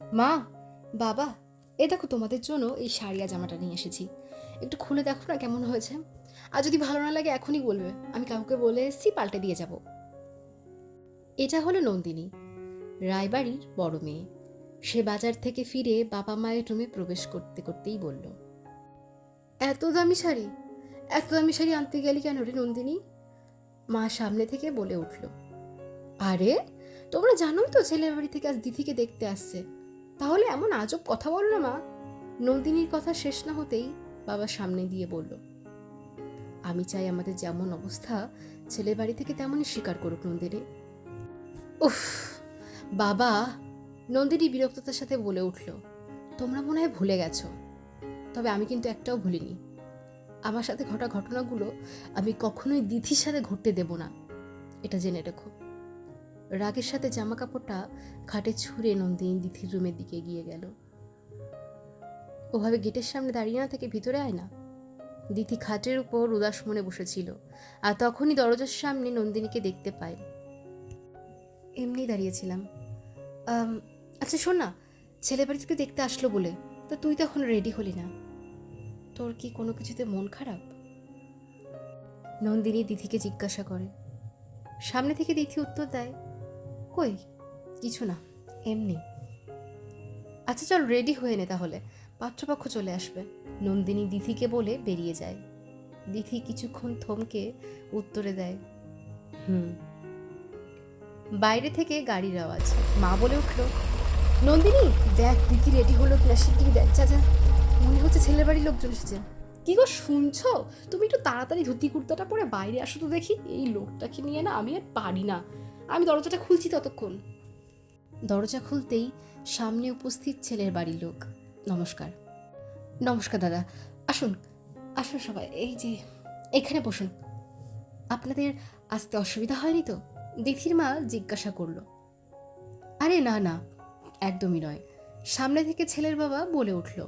মা, বাবা, এ দেখো তোমাদের জন্য এই শাড়িয়া জামাটা নিয়ে এসেছি। একটু খুলে দেখো না কেমন হয়েছে। আর যদি ভালো না লাগে এখনই বলবে, আমি কাউকে বলে এসছি পাল্টে দিয়ে যাব। এটা হলো নন্দিনী, রায়বাড়ির বড় মেয়ে। সে বাজার থেকে ফিরে বাবা মায়ের রুমে প্রবেশ করতে করতেই বলল, এত দামি শাড়ি, এত দামি শাড়ি আনতে গেলি কেন রে নন্দিনী? মা সামনে থেকে বলে উঠল, আরে, তোমরা জানোই তো ছেলের বাড়ি থেকে আজ দিদিকে দেখতে আসছে। তাহলে এমন আজব কথা বলো না। মা নন্দিনীর কথা শেষ না হতেই বাবা সামনে দিয়ে বলল, আমি চাই আমাদের যেমন অবস্থা, ছেলের বাড়ি থেকে তেমনই স্বীকার করুক নন্দিনী। উফ, বাবা, নন্দিনী বিরক্ততার সাথে বলে উঠল, তোমরা মনে হয় ভুলে গেছো। তবে আমি কিন্তু একটাও ভুলিনি। আমার সাথে ঘটা ঘটনাগুলো আমি কখনোই দিদির সাথে ঘটতে দেব না। এটা জেনে রেখো। রাগের সাথে জামা কাপড়টা খাটে ছুঁড়ে নন্দিনী দিথির রুমের দিকে এগিয়ে গেল। ওভাবে গেটের সামনে দাঁড়িয়ে না থেকে ভিতরে আয় না। দিথি খাটের উপর উদাস মনে বসেছিল, আর তখনই দরজার সামনে নন্দিনীকে দেখতে পায়। এমনি দাঁড়িয়েছিলাম। আচ্ছা শোন না ছেলে বাড়ি থেকে দেখতে আসলো বলে, তা তুই তো এখন রেডি হলি না। তোর কি কোনো কিছুতে মন খারাপ? নন্দিনী দিদিকে জিজ্ঞাসা করে। সামনে থেকে দিথি উত্তর দেয় কই? কিছু না, এমনি। আচ্ছা চল রেডি হয়ে নে তাহলে। পাত্রপক্ষ চলে আসবে। নন্দিনী দিথিকে বলে বেরিয়ে যায়। দিথি কিছুক্ষণ থমকে উত্তরে দেয়, হুম। বাইরে থেকে গাড়ির আওয়াজ। মা বলে উঠল, নন্দিনী, দেখ দিদি রেডি হলো কিনা শিগগিরি দেখ, যা যা। মনে হচ্ছে ছেলের বাড়ির লোকজন এসেছে। কি গো, শুনছো? তুমি একটু তাড়াতাড়ি ধুতি কুর্তাটা পরে বাইরে আসো তো দেখি। এই লোকটাকে নিয়ে না আমি আর পারি না। আমি দরজাটা খুলছি ততক্ষণ। দরজা খুলতেই সামনে উপস্থিত ছেলের বাড়ির লোক। নমস্কার। নমস্কার দাদা, আসুন আসুন সবাই, এই যে, এখানে বসুন। আপনাদের আসতে অসুবিধা হয়নি তো? দিথির মা জিজ্ঞাসা করল। আরে না না, একদমই নয়। সামনে থেকে ছেলের বাবা বলে উঠল,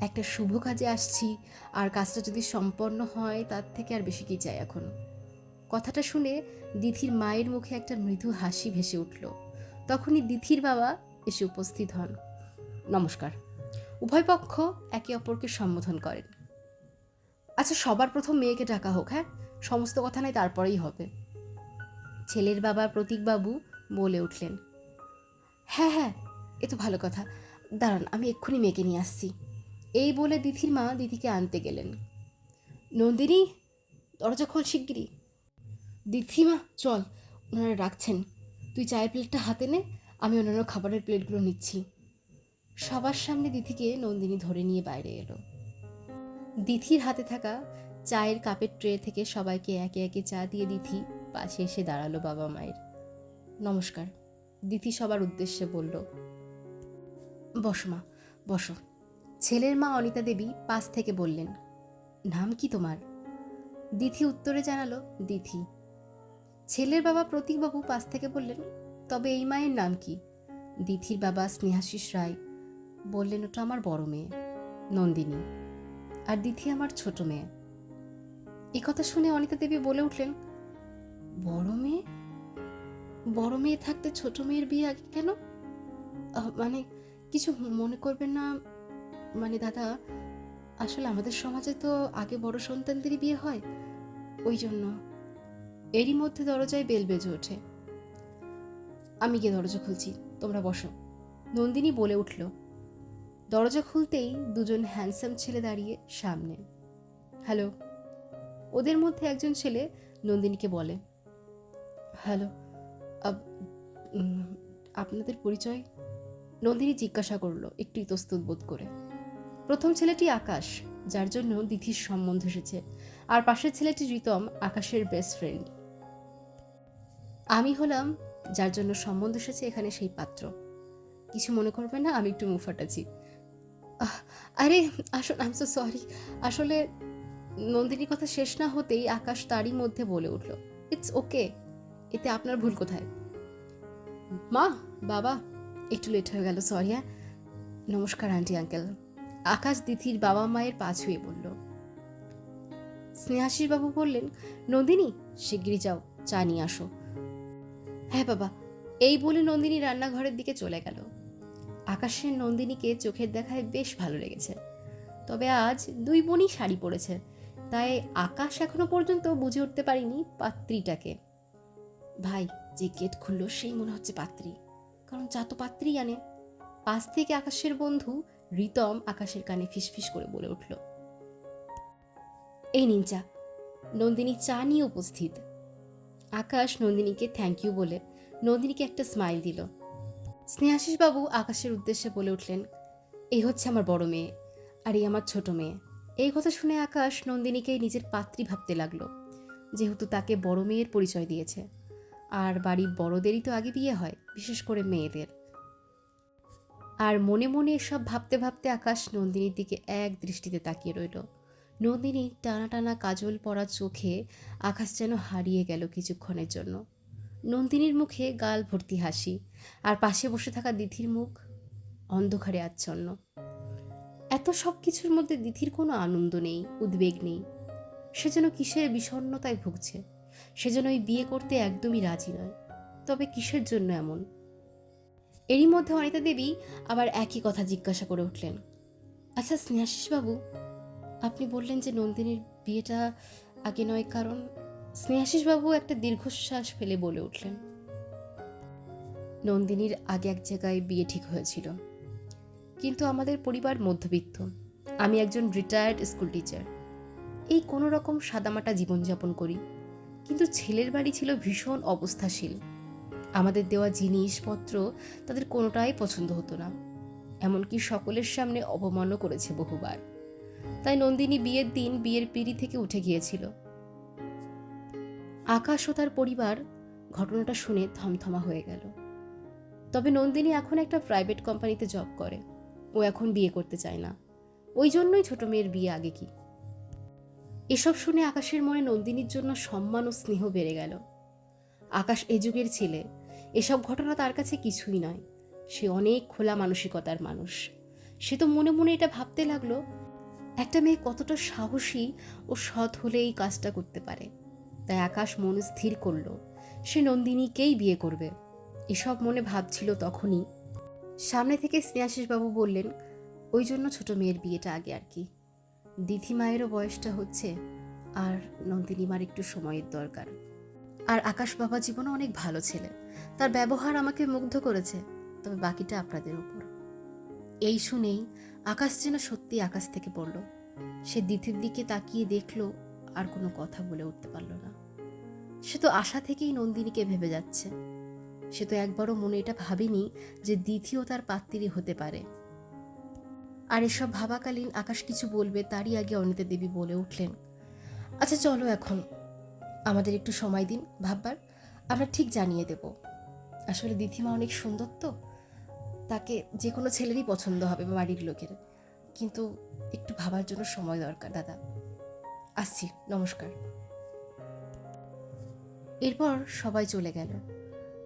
একটা শুভ কাজে আসছি, আর কাজটা যদি সম্পন্ন হয়, তার থেকে আর বেশি কি চাই এখন? কথাটা শুনে দিথির মায়ের মুখে একটা মৃদু হাসি ভেসে উঠল। তখনই দিথির বাবা এসে উপস্থিত হন। নমস্কার। উভয় পক্ষ একে অপরকে সম্বোধন করেন। আচ্ছা সবার প্রথম মেয়েকে ডাকা হোক হ্যাঁ? সমস্ত কথা নাই, তারপরেই হবে। ছেলের বাবা প্রতীকবাবু বলে উঠলেন হ্যাঁ হ্যাঁ এ তো ভালো কথা। দাঁড়ান, আমি এক্ষুনি মেয়েকে নিয়ে আসছি। এই বলে দিদির মা দিদিকে আনতে গেলেন। নন্দিনী, দরজা খোল শিগগিরি দিদিমা চল। ওনারা রাখছেন তুই চায়ের প্লেটটা হাতে নে, আমি অন্যান্য খাবারের প্লেটগুলো নিচ্ছি। সবার সামনে দিদিকে নন্দিনী ধরে নিয়ে বাইরে এলো। দিথির হাতে থাকা চায়ের কাপের ট্রে থেকে সবাইকে একে একে চা দিয়ে দিথি পাশে এসে দাঁড়াল বাবা মায়ের। নমস্কার। দিথি সবার উদ্দেশ্যে বলল, বসো মা, বসো। ছেলের মা অনিতা দেবী পাশ থেকে বললেন, নাম কি তোমার? দিথি উত্তরে জানালো, দিথি। ছেলের বাবা প্রতীকবাবু পাশ থেকে বললেন, তবে এই মায়ের নাম কি? দিথির বাবা স্নেহাশিস রায়। বললেন, ওটা আমার বড় মেয়ে, নন্দিনী। আর দিথি আমার ছোট মেয়ে। কথা শুনে অনিতা দেবী বলে উঠলেন, বড় মেয়ে? বড় মেয়ে থাকতে ছোট মেয়ের বিয়ে আগে কেন? মানে কিছু মনে করবেন না মানে দাদা, আসলে আমাদের সমাজে তো আগে বড় সন্তানদেরই বিয়ে হয়, ওই জন্য। এরই মধ্যে দরজায় বেল বেজে ওঠে। আমি গিয়ে দরজা খুলছি, তোমরা বসো। নন্দিনী বলে উঠল, দরজা খুলতেই দুজন হ্যান্ডসাম ছেলে দাঁড়িয়ে সামনে। হ্যালো, ওদের মধ্যে একজন ছেলে নন্দিনীকে বলে, হ্যালো আপ- আপনাদের পরিচয়? নন্দিনী জিজ্ঞাসা করল, একটু ইতস্তত বোধ করে। প্রথম ছেলেটি আকাশ, যার জন্য দিধির সম্বন্ধ এসেছে, আর পাশের ছেলেটি রিতম আকাশের বেস্ট ফ্রেন্ড আমি হলাম যার জন্য সম্বন্ধ এসেছে এখানে সেই পাত্র। কিছু মনে করবে না, আমি একটু মুখ ফাটাচ্ছি। আরে, আসুন আম সো সরি আসলে নন্দিনীর কথা শেষ না হতেই আকাশ তারই মধ্যে বলে উঠল ইটস ওকে এতে আপনার ভুল কোথায়? মা, বাবা, একটু লেট হয়ে গেল সরি হ্যাঁ? নমস্কার আন্টি আঙ্কেল আকাশ দিথির বাবা মায়ের পা ছুঁয়ে বলল স্নেহাশিস বাবু বললেন, নন্দিনী, শিগগিরই যাও, চা নিয়ে আসো। হ্যাঁ বাবা, এই বলে নন্দিনী রান্নাঘরের দিকে চলে গেল। আকাশের নন্দিনীকে চোখের দেখায় বেশ ভালো লেগেছে। তবে আজ দুই বোনই শাড়ি পরেছে, তাই আকাশ এখনও পর্যন্ত বুঝে উঠতে পারিনি পাত্রীটাকে। ভাই, যে গেট খুললো সেই মনে হচ্ছে পাত্রী, কারণ যা তো পাত্রী আনে। পাশ থেকে আকাশের বন্ধু রিতম আকাশের কানে ফিসফিস করে বলে উঠল, এই নিন চা। নন্দিনী চা নিয়ে উপস্থিত। আকাশ নন্দিনীকে থ্যাংক ইউ বলে নন্দিনীকে একটা স্মাইল দিল। স্নেহাশিস বাবু আকাশের উদ্দেশ্যে বলে উঠলেন, এই হচ্ছে আমার বড় মেয়ে আর এই আমার ছোট মেয়ে। এই কথা শুনে আকাশ নন্দিনীকে নিজের পাত্রী ভাবতে লাগল, যেহেতু তাকে বড় মেয়ের পরিচয় দিয়েছে। আর বাড়ির বড়দেরই তো আগে বিয়ে হয়, বিশেষ করে মেয়েদের। আর মনে মনে এসব ভাবতে ভাবতে আকাশ নন্দিনীর দিকে এক দৃষ্টিতে তাকিয়ে রইল। নন্দিনী টানা টানা কাজল পরা চোখে আকাশ যেন হারিয়ে গেল কিছুক্ষণের জন্য। নন্দিনীর মুখে গাল ভর্তি হাসি। আর পাশে বসে থাকা দিথির মুখ অন্ধকারে আচ্ছন্ন। এত সব কিছুর মধ্যে দিথির কোনো আনন্দ নেই, উদ্বেগ নেই। সে যেন কিসের বিষণ্ণতায় ভুগছে। সে যেন ওই বিয়ে করতে একদমই রাজি নয়। তবে কিসের জন্য এমন? এরই মধ্যে অনিতা দেবী আবার একই কথা জিজ্ঞাসা করে উঠলেন। আচ্ছা স্নেহাশিস বাবু আপনি বললেন যে নন্দিনীর বিয়েটা আগে নয়, কারণ স্নেহাশিসবাবু একটা দীর্ঘশ্বাস ফেলে বলে উঠলেন। নন্দিনীর আগে এক জায়গায় বিয়ে ঠিক হয়েছিল। কিন্তু আমাদের পরিবার মধ্যবিত্ত। আমি একজন রিটায়ার্ড স্কুল টিচার এই কোনো রকম সাদামাটা জীবনযাপন করি। কিন্তু ছেলের বাড়ি ছিল ভীষণ অবস্থাশীল। আমাদের দেওয়া জিনিসপত্র তাদের কোনোটাই পছন্দ হতো না। এমনকি সকলের সামনে অপমানও করেছে বহুবার। তাই নন্দিনী বিয়ের দিন বিয়ের পিড়ি থেকে উঠে গিয়েছিল। আকাশ ও তার পরিবার ঘটনাটা শুনে থমথমা হয়ে গেল। তবে নন্দিনী এখন একটা প্রাইভেট কোম্পানিতে জব করে। ও এখন বিয়ে করতে চায় না। ওই জন্যই ছোট মেয়ের বিয়ে আগে কি। এসব শুনে আকাশের মনে নন্দিনীর জন্য সম্মান ও স্নেহ বেড়ে গেল। আকাশ এ যুগের ছেলে। এসব ঘটনা তার কাছে কিছুই নয়। সে অনেক খোলা মানসিকতার মানুষ। সে তো মনে মনে এটা ভাবতে লাগল একটা মেয়ে কতটা সাহসী ও সৎ হলে এই কাজটা করতে পারে। তাই আকাশ মন স্থির করল। সে নন্দিনীকেই বিয়ে করবে। এসব মনে ভাবছিল তখনই। সামনে থেকে স্নেহাশিসবাবু বললেন, ওই জন্য ছোট মেয়ের বিয়েটা আগে আর কি। দিথি মায়েরও বয়সটা হচ্ছে, আর নন্দিনী মার একটু সময়ের দরকার। আর আকাশ বাবা জীবনে অনেক ভালো ছেলে। তার ব্যবহার আমাকে মুগ্ধ করেছে। তবে বাকিটা আপনাদের উপর। এই শুনেই আকাশ যেন সত্যি আকাশ থেকে পড়ল। সে দিথির দিকে তাকিয়ে দেখল, আর কোনো কথা বলে উঠতে পারল না। সে তো আশা থেকেই নন্দিনীকে ভেবে যাচ্ছে। সে তো একবারও মনে এটা ভাবেনি যে দ্বিতীয় তার পাত্রী হতে পারে। আর এসব ভাবাকালীন আকাশ কিছু বলবে, তারই আগে অনিতা দেবী বলে উঠলেন আচ্ছা চলো এখন। আমাদের একটু সময় দিন, ভাববার। আমরা ঠিক জানিয়ে দেব। আসলে দিথিমা অনেক সুন্দর তো। তাকে যে কোনো ছেলেরই পছন্দ হবে বাড়ির লোকের। কিন্তু একটু ভাবার জন্য সময় দরকার, দাদা। আসছি, নমস্কার। এরপর সবাই চলে গেল।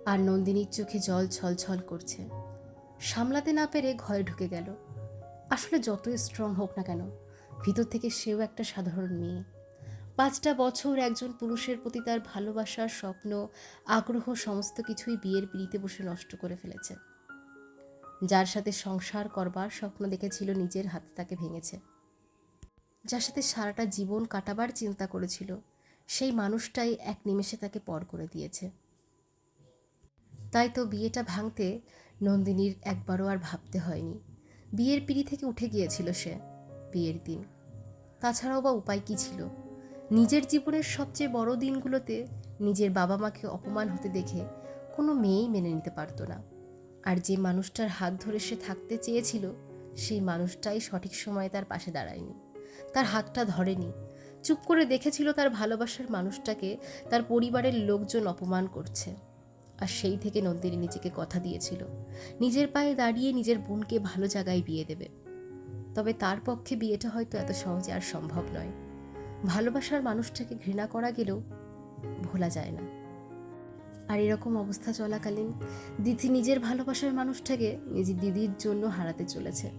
আর নন্দিনীর চোখে জল ছলছল করছে। সামলাতে না পেরে ঘরে ঢুকে গেল। আসলে যতই স্ট্রং হোক না কেন, ভিতর থেকে সেও একটা সাধারণ মেয়ে। পাঁচটা বছর একজন পুরুষের প্রতি তার ভালোবাসার স্বপ্ন, আগ্রহ, সমস্ত কিছুই বিয়ের পিড়িতে বসে নষ্ট করে ফেলেছে। যার সাথে সংসার করবার স্বপ্ন দেখেছিল নিজের হাতে তাকে ভেঙেছে। যার সাথে সারাটা জীবন কাটাবার চিন্তা করেছিল, সেই মানুষটাই এক নিমেষে তাকে পর করে দিয়েছে। তাই তো বিয়েটা ভাঙতে নন্দিনীর একবারও আর ভাবতে হয়নি। বিয়ের পিড়ি থেকে উঠে গিয়েছিল সে বিয়ের দিন। তাছাড়াও বা উপায় কী ছিল? নিজের জীবনের সবচেয়ে বড় দিনগুলোতে নিজের বাবা মাকে অপমান হতে দেখে কোনো মেয়েই মেনে নিতে পারতো না। আর যে মানুষটার হাত ধরে সে থাকতে চেয়েছিল, সেই মানুষটাই সঠিক সময়ে তার পাশে দাঁড়ায়নি। তার হাতটা ধরেনি। চুপ করে দেখেছিল তার ভালোবাসার মানুষটাকে, তার পরিবারের লোকজন অপমান করছে। আর সেই থেকে নন্দিনী নিজেকে কথা দিয়েছিল। নিজের পায়ে দাঁড়িয়ে নিজের বোনকে ভালো জায়গায় বিয়ে দেবে। তবে তার পক্ষে বিয়েটা হয়তো এত সহজে আর সম্ভব নয়। ভালোবাসার মানুষটাকে ঘৃণা করা গেলেও ভোলা যায় না। আর এরকম অবস্থা চলাকালীন দিদি নিজের ভালোবাসার মানুষটাকে নিজের দিদির জন্য হারাতে চলেছে।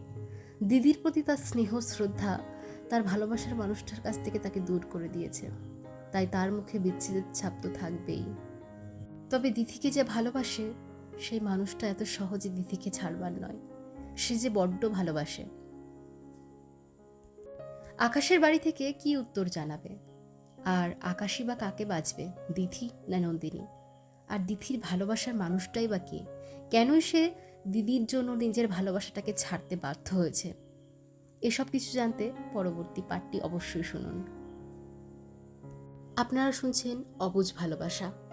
দিদির প্রতি তার স্নেহ, শ্রদ্ধা তার ভালোবাসার মানুষটার কাছ থেকে তাকে দূর করে দিয়েছে। তাই তার মুখে বিচ্ছেদের ছাপ তো থাকবেই। তবে দিদিকে যে ভালোবাসে, সেই মানুষটা এত সহজে দিদিকে ছাড়বার নয়। সে যে বড্ড ভালোবাসে। আকাশের বাড়ি থেকে কি উত্তর জানাবে? আর আকাশই বা কাকে বাঁচবে দিথি না নন্দিনী? আর দিথির ভালোবাসার মানুষটাই বা কে? কেনই সে দিদির জন্য নিজের ভালোবাসাটাকে ছাড়তে বাধ্য হয়েছে? এসব কিছু জানতে পরবর্তী পাঠটি অবশ্যই শুনুন। আপনারা শুনছেন অবুজ ভালোবাসা।